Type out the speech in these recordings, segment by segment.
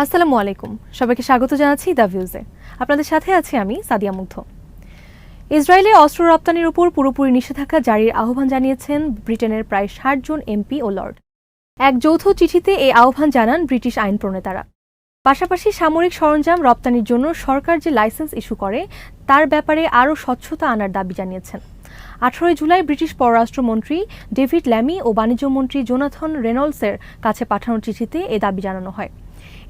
আসসালামু আলাইকুম। সবাইকে স্বাগত জানাচ্ছি দ্য ভিউজে। আপনাদের সাথে আছি আমি সাদিয়া মুগ্ধ। ইসরায়েলে অস্ত্র রপ্তানির উপর পুরোপুরি নিষেধাজ্ঞা জারির আহ্বান জানিয়েছেন ব্রিটেনের প্রায় ষাট জন এমপি ও লর্ড। এক যৌথ চিঠিতে এই আহ্বান জানান ব্রিটিশ আইন প্রণেতারা। পাশাপাশি সামরিক সরঞ্জাম রপ্তানির জন্য সরকার যে লাইসেন্স ইস্যু করে, তার ব্যাপারে আরও স্বচ্ছতা আনার দাবি জানিয়েছেন। আঠারোই জুলাই ব্রিটিশ পররাষ্ট্রমন্ত্রী ডেভিড ল্যামি ও বাণিজ্যমন্ত্রী জোনাথন রেনল্ডসের কাছে পাঠানো চিঠিতে এ দাবি জানানো হয়।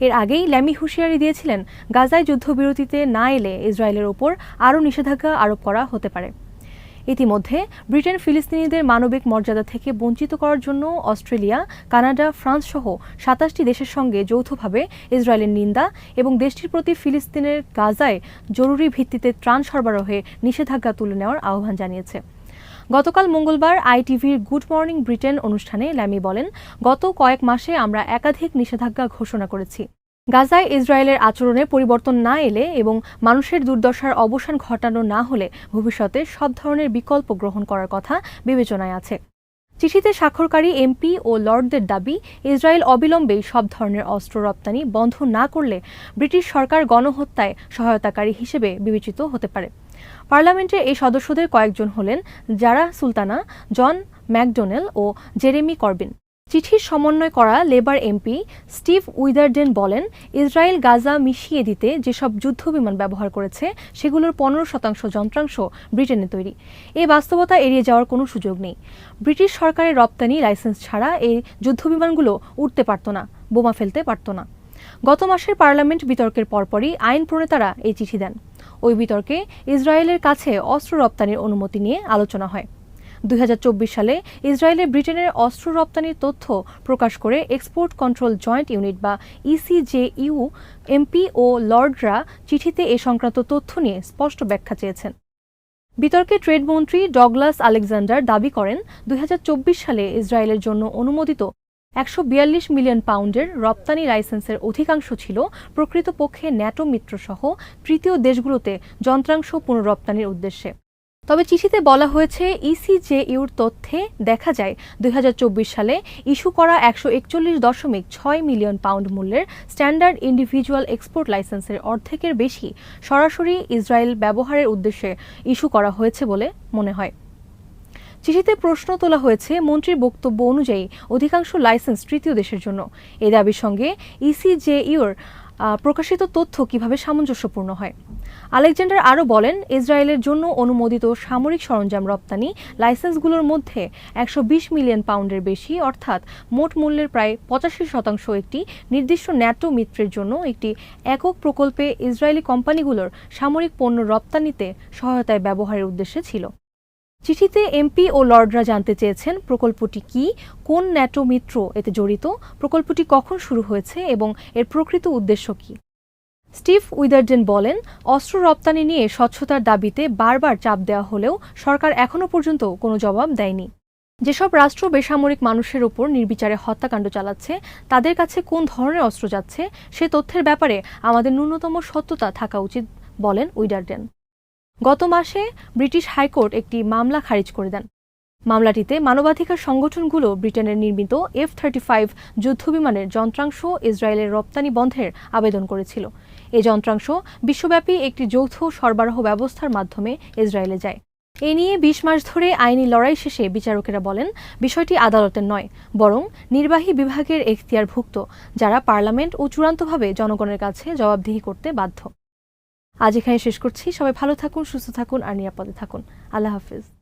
এর আগেই ল্যামি হুঁশিয়ারি দিয়েছিলেন, গাজায় যুদ্ধবিরতিতে না এলে ইসরায়েলের ওপর আরও নিষেধাজ্ঞা আরোপ করা হতে পারে। ইতিমধ্যে ব্রিটেন ফিলিস্তিনিদের মানবিক মর্যাদা থেকে বঞ্চিত করার জন্য অস্ট্রেলিয়া, কানাডা, ফ্রান্স সহ সাতাশটি দেশের সঙ্গে যৌথভাবে ইসরায়েলের নিন্দা এবং দেশটির প্রতি ফিলিস্তিনের গাজায় জরুরি ভিত্তিতে ত্রাণ সরবরাহে নিষেধাজ্ঞা তুলে নেওয়ার আহ্বান জানিয়েছে। গতকাল মঙ্গলবার আইটিভির গুড মর্নিং ব্রিটেন অনুষ্ঠানে ল্যামি বলেন, গত কয়েক মাসে আমরা একাধিক নিষেধাজ্ঞা ঘোষণা করেছি। গাজায় ইসরায়েলের আচরণে পরিবর্তন না এলে এবং মানুষের দুর্দশার অবসান ঘটানো না হলে ভবিষ্যতে সব ধরনের বিকল্প গ্রহণ করার কথা বিবেচনায় আছে। চিঠিতে স্বাক্ষরকারী এমপি ও লর্ডদের দাবি, ইসরায়েল অবিলম্বে সব ধরনের অস্ত্র রপ্তানি বন্ধ না করলে ব্রিটিশ সরকার গণহত্যায় সহায়তাকারী হিসেবে বিবেচিত হতে পারে। পার্লামেন্টে এই সদস্যদের কয়েকজন হলেন যারা সুলতানা, জন ম্যাকডোনেল ও জেরেমি করবিন। চিঠির সমন্বয় করা লেবার এমপি স্টিভ উইদারডেন বলেন, ইসরায়েল গাজা মিশিয়ে দিতে যেসব যুদ্ধবিমান ব্যবহার করেছে, সেগুলোর পনেরো শতাংশ যন্ত্রাংশ ব্রিটেনে তৈরি। এই বাস্তবতা এড়িয়ে যাওয়ার কোনো সুযোগ নেই। ব্রিটিশ সরকারের রপ্তানি লাইসেন্স ছাড়া এই যুদ্ধবিমানগুলো উঠতে পারত না, বোমা ফেলতে পারত না। গত মাসের পার্লামেন্ট বিতর্কের পরপরই আইন প্রণেতারা এই চিঠি দেন। ওই বিতর্কে ইসরায়েলের কাছে অস্ত্র রপ্তানির অনুমতি নিয়ে আলোচনা হয়। দুই হাজার চব্বিশ সালে ইসরায়েলে ব্রিটেনের অস্ত্র রপ্তানির তথ্য প্রকাশ করে এক্সপোর্ট কন্ট্রোল জয়েন্ট ইউনিট বা ইসিজেইউ এমপি ও লর্ডরা চিঠিতে এ সংক্রান্ত তথ্য নিয়ে স্পষ্ট ব্যাখ্যা চেয়েছেন। বিতর্কে ট্রেড মন্ত্রী ডগলাস আলেকজান্ডার দাবি করেন, দুই হাজার চব্বিশ সালে ইসরায়েলের জন্য অনুমোদিত একশো বিয়াল্লিশ মিলিয়ন পাউন্ডের রপ্তানি লাইসেন্সের অধিকাংশ ছিল প্রকৃতপক্ষে ন্যাটো মিত্রসহ তৃতীয় দেশগুলোতে যন্ত্রাংশ পুনরপ্তানির উদ্দেশ্যে। তবে চিঠিতে বলা হয়েছে ইসিজেইউর তথ্যে দেখা যায়, দুই হাজার চব্বিশ সালে ইস্যু করা একশো একচল্লিশ দশমিক ছয় মিলিয়ন পাউন্ড মূল্যের স্ট্যান্ডার্ড ইন্ডিভিজুয়াল এক্সপোর্ট লাইসেন্সের অর্ধেকের বেশি সরাসরি ইসরায়েল ব্যবহারের উদ্দেশ্যে ইস্যু করা হয়েছে বলে মনে হয়। চিঠিতে প্রশ্ন তোলা হয়েছে, মন্ত্রীর বক্তব্য অনুযায়ী অধিকাংশ লাইসেন্স তৃতীয় দেশের জন্য। এ দাবির সঙ্গে ইসিজেইউর প্রকাশিত তথ্য কীভাবে সামঞ্জস্যপূর্ণ হয়? আলেকজান্ডার আরও বলেন, ইসরায়েলের জন্য অনুমোদিত সামরিক সরঞ্জাম রপ্তানি লাইসেন্সগুলোর মধ্যে একশো বিশ মিলিয়ন পাউন্ডের বেশি, অর্থাৎ মোট মূল্যের প্রায় পঁচাশি শতাংশ একটি নির্দিষ্ট ন্যাটো মিত্রের জন্য একটি একক প্রকল্পে ইসরায়েলি কোম্পানিগুলোর সামরিক পণ্য রপ্তানিতে সহায়তায় ব্যবহারের উদ্দেশ্যে ছিল। চিঠিতে এমপি ও লর্ডরা জানতে চেয়েছেন, প্রকল্পটি কি, কোন ন্যাটো মিত্র এতে জড়িত, প্রকল্পটি কখন শুরু হয়েছে এবং এর প্রকৃত উদ্দেশ্য কি। স্টিভ উইদারডেন বলেন, অস্ত্র রপ্তানি নিয়ে স্বচ্ছতার দাবিতে বারবার চাপ দেওয়া হলেও সরকার এখনও পর্যন্ত কোনো জবাব দেয়নি। যেসব রাষ্ট্র বেসামরিক মানুষের উপর নির্বিচারে হত্যাকাণ্ড চালাচ্ছে, তাদের কাছে কোন ধরনের অস্ত্র যাচ্ছে, সে তথ্যের ব্যাপারে আমাদের ন্যূনতম সত্যতা থাকা উচিত, বলেন উইডারডেন গত মাসে ব্রিটিশ হাইকোর্ট একটি মামলা খারিজ করে দেন। মামলাটিতে মানবাধিকার সংগঠনগুলো ব্রিটেনের নির্মিত এফ থার্টি ফাইভ যুদ্ধবিমানের যন্ত্রাংশ ইসরায়েলের রপ্তানি বন্ধের আবেদন করেছিল। এ যন্ত্রাংশ বিশ্বব্যাপী একটি যৌথ সরবরাহ ব্যবস্থার মাধ্যমে ইসরায়েলে যায়। এ নিয়ে বিশ মাস ধরে আইনি লড়াই শেষে বিচারকেরা বলেন, বিষয়টি আদালতের নয়, বরং নির্বাহী বিভাগের এখতিয়ারভুক্ত, যারা পার্লামেন্ট ও চূড়ান্তভাবে জনগণের কাছে জবাবদিহি করতে বাধ্য। আজ এখানে শেষ করছি। সবাই ভালো থাকুন, সুস্থ থাকুন আর নিরাপদে থাকুন। আল্লাহ হাফিজ।